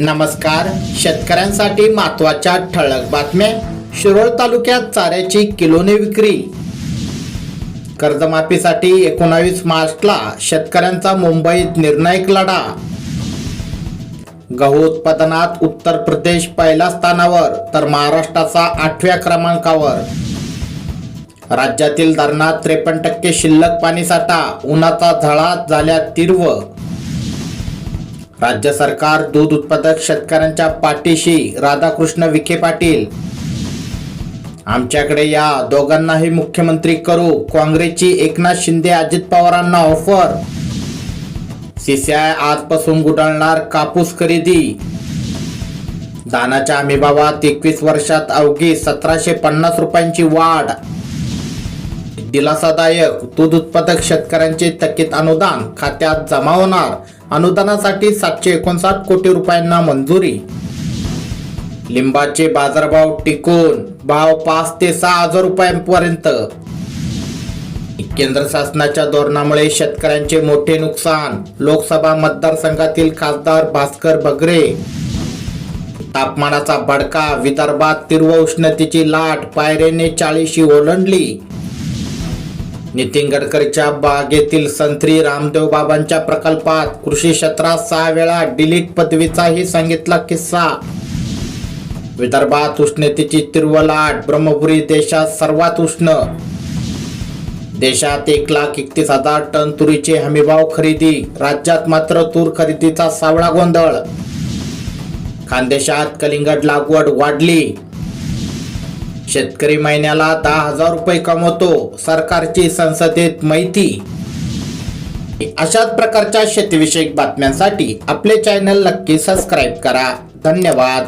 नमस्कार. शेतकऱ्यांसाठी महत्त्वाच्या ठळक बातम्या. शिरोळ तालुक्यात चाऱ्याची किलोने विक्री. कर्जमाफीसाठी एकोणावीस मार्चला शेतकऱ्यांचा मुंबईत निर्णायक लढा. गहू उत्पादनात उत्तर प्रदेश पहिल्या स्थानावर तर महाराष्ट्राचा आठव्या क्रमांकावर. राज्यातील धरणात त्रेपन्न टक्के शिल्लक पाणीसाठा उन्हाचा झळा झाल्या तीव्र. राज्य सरकार दूध उत्पादक शेतकऱ्यांच्या पाठीशी राधाकृष्ण विखे पाटील. आमच्याकडे या दोघांनाही मुख्यमंत्री करू काँग्रेसची एकनाथ शिंदे अजित पवारांना ऑफर. सीसीआय आजपासून गुडाळणार कापूस खरेदी. दानाच्या हमीभावात एकवीस वर्षात अवघी सतराशे पन्नास रुपयांची वाढ. दिलासादायक दूध उत्पादक शेतकऱ्यांचे थकीत अनुदान खात्यात जमा होणार. अनुदानासाठी सातशे एकोणसाठ कोटी रुपयांना मंजुरी. लिंबाचे बाजारभाव टिकून भाव पाच ते सहा हजार रुपयांपर्यंत. केंद्र शासनाच्या धोरणामुळे शेतकऱ्यांचे मोठे नुकसान लोकसभा मतदारसंघातील खासदार भास्कर बगरे. तापमानाचा भडका विदर्भात तीव्र उष्णतेची लाट पायऱ्याने चाळीशी ओलांडली. नितीन गडकरीच्या बागेतील संत्री रामदेव बाबांच्या प्रकल्पात कृषी क्षेत्रात सहा वेळा डिलीट पदवीचाही सांगितला किस्सा. विदर्भात उष्णतेची तीव्र लाट ब्रह्मपुरी देशात सर्वात उष्ण. देशात एक लाख एकतीस हजार टन तुरीचे हमीभाव खरेदी राज्यात मात्र तूर खरेदीचा सावळा गोंधळ. खानदेशात कलिंगड लागवड वाढली. शेतकरी महिन्याला दहा हजार रुपये कमवतो सरकारची संसदेत माहिती. अशाच प्रकारच्या शेतीविषयक बातम्यांसाठी आपले चॅनल नक्की सबस्क्राईब करा. धन्यवाद.